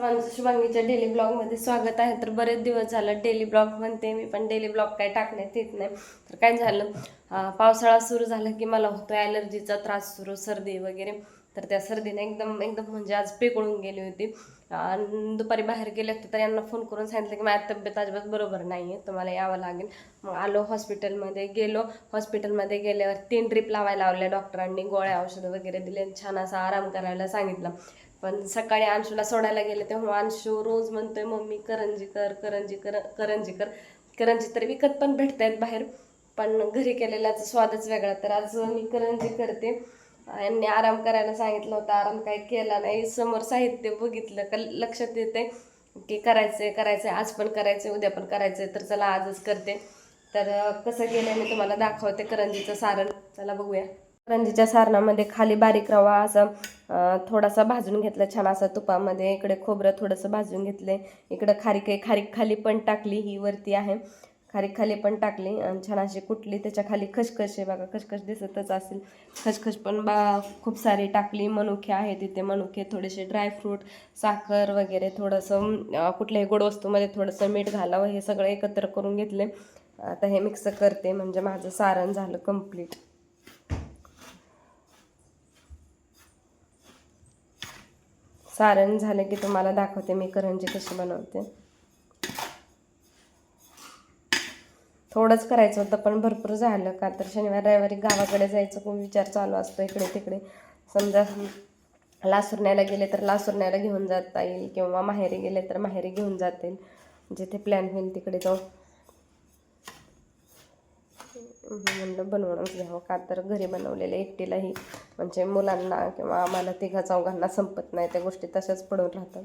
सर्वांचं शुभांगीच्या डेली ब्लॉगमध्ये स्वागत आहे. तर बरेच दिवस झालं डेली ब्लॉग म्हणते मी पण डेली ब्लॉग काय टाकण्यात येत नाही. तर काय झालं? पावसाळा सुरू झाला की मला होतो ॲलर्जीचा त्रास सुरू सर्दी वगैरे. तर त्या सर्दीने एकदम एकदम म्हणजे आज पेकळून गेली होती. आणि दुपारी बाहेर गेले होते तर यांना फोन करून सांगितलं की माझी तब्येत अजिबात बरोबर नाही आहे तुम्हाला यावं लागेल. मग आलो हॉस्पिटलमध्ये गेलो. हॉस्पिटलमध्ये गेल्यावर तीन ट्रीप लावायला लावल्या डॉक्टरांनी गोळ्या औषधं वगैरे दिले आणि छान असा आराम करायला सांगितलं. पण सकाळी अंशूला सोडायला गेले तेव्हा अंशू रोज म्हणतोय मम्मी करंजी कर करंजी कर करंजी कर. करंजी तर विकत पण भेटत आहेत बाहेर पण घरी केलेल्याचा स्वादच वेगळा. तर आज मी करंजी करते. यांनी आराम करायला सांगितलं होतं आराम काही केला नाही. समोर साहित्य बघितलं का लक्षात येते की करायचंय करायचंय आज पण करायचंय उद्या पण करायचंय. तर चला आजच करते. तर कसं केलं मी तुम्हाला दाखवते करंजीचं सारण. चला बघूया. करंजीच्या सारणामध्ये खाली बारीक रवा असा थोडासा भाजून घेतला छान असा तुपामध्ये. इकडे खोबरं थोडंसं भाजून घेतले. इकडं खारीक आहे खारीक खाली पण टाकली ही वरती आहे. खारीक खाली पण टाकली आणि छान अशी कुटली त्याच्याखाली खसखस आहे बघा खसखस दिसतच असेल. खसखस पण बा खूप सारी टाकली. मनुखे आहे तिथे मनुखे. थोडेसे ड्रायफ्रूट साखर वगैरे थोडंसं कुठल्याही गोड वस्तूमध्ये थोडंसं मीठ घालावं हे सगळं एकत्र करून घेतले. आता हे मिक्स करते म्हणजे माझं सारण झालं कंप्लीट सारण झालं की तुम्हाला दाखवते मी करंजी कशी बनवते. थोडंच करायचं होतं पण भरपूर झालं. का तर शनिवार रविवारी गावाकडे जायचं खूप विचार चालू असतो इकडे तिकडे. समजा लासुरण्याला गेले तर लासुरण्याला घेऊन जाता येईल किंवा माहेरी गेले तर माहेरी घेऊन जाता येईल जिथे प्लॅन होईल तिकडे जाऊ म्हणलं बनवूनच घ्यावं. का तर घरी बनवलेलं एकटीलाही म्हणजे मुलांना किंवा आम्हाला तिघा चौघांना संपत नाही त्या गोष्टी तशाच पडून राहतात.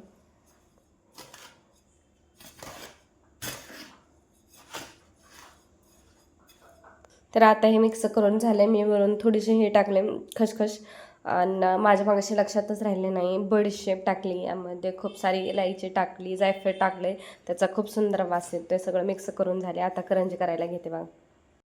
तर आता हे मिक्स करून झाले मी वरून थोडीशी हे टाकले खसखस. आणि माझ्या मागाशी लक्षातच राहिले नाही. बडीशेप टाकली यामध्ये खूप सारी इलायची टाकली जायफळ टाकले त्याचा खूप सुंदर वास येतो सगळं मिक्स करून झाले आता करंजी करायला घेते बघा.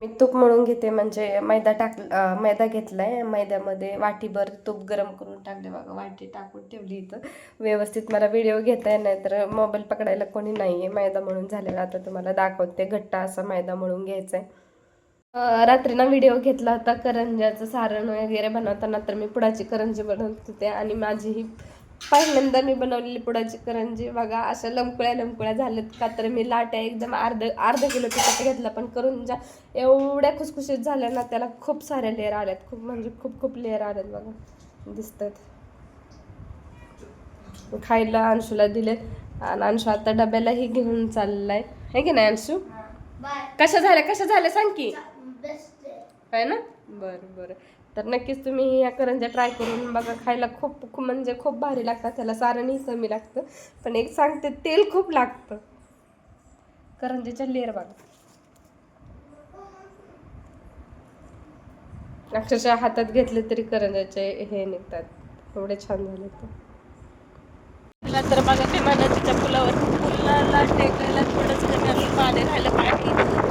मी तूप म्हणून घेते म्हणजे मैदा टाक मैदा घेतला आहे मैद्यामध्ये वाटीभर तूप गरम करून टाकले बघा वाटी टाकून ठेवली इथं. व्यवस्थित मला व्हिडिओ घेता नाही तर मोबाईल पकडायला कोणी नाही आहे मैदा म्हणून झालेला आता तुम्हाला दाखवते घट्टा असा मैदा म्हणून घ्यायचा आहे रात्री ना व्हिडिओ घेतला होता करंज्याचं सारण वगैरे बनवताना तर मी पुडाची करंजी बनवत होते आणि माझी ही पहिल्यांदा मी बनवलेली पुडाची करंजी बघा अशा लमकुळ्या लमकुळ्या झाल्यात का तर मी लाट्या एकदम अर्ध अर्ध किलो तिखट घेतलं पण करंजा एवढ्या खुसखुशीत झाल्या ना त्याला खूप साऱ्या लेअर आल्यात. खूप म्हणजे खूप खूप लेअर आल्यात बघा. दिसतात. खायला अंशूला दिलेत. आणि अंशू आता डब्यालाही घेऊन चाललाय. है की नाही अंशू? कशा झाल्या कशा झाल्या सांग की. आहे. ना? बरं बरं. तर नक्कीच तुम्ही या करंज्या ट्राय करून बघा खायला खूप खूप म्हणजे खूप भारी लागतात. त्याला सारणही कमी लागतं पण एक सांगते तेल खूप लागतं. करंज्याच्या लेअर बघा. अक्षरशः हातात घेतले तरी करंजाचे हे निघतात. एवढे छान झाले तर बघा ते मनाच्या पुलावर पुलाला टेकायला थोडंसं पाणी राहिलं पाणी.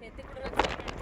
பெற்றுக் கொடுக்க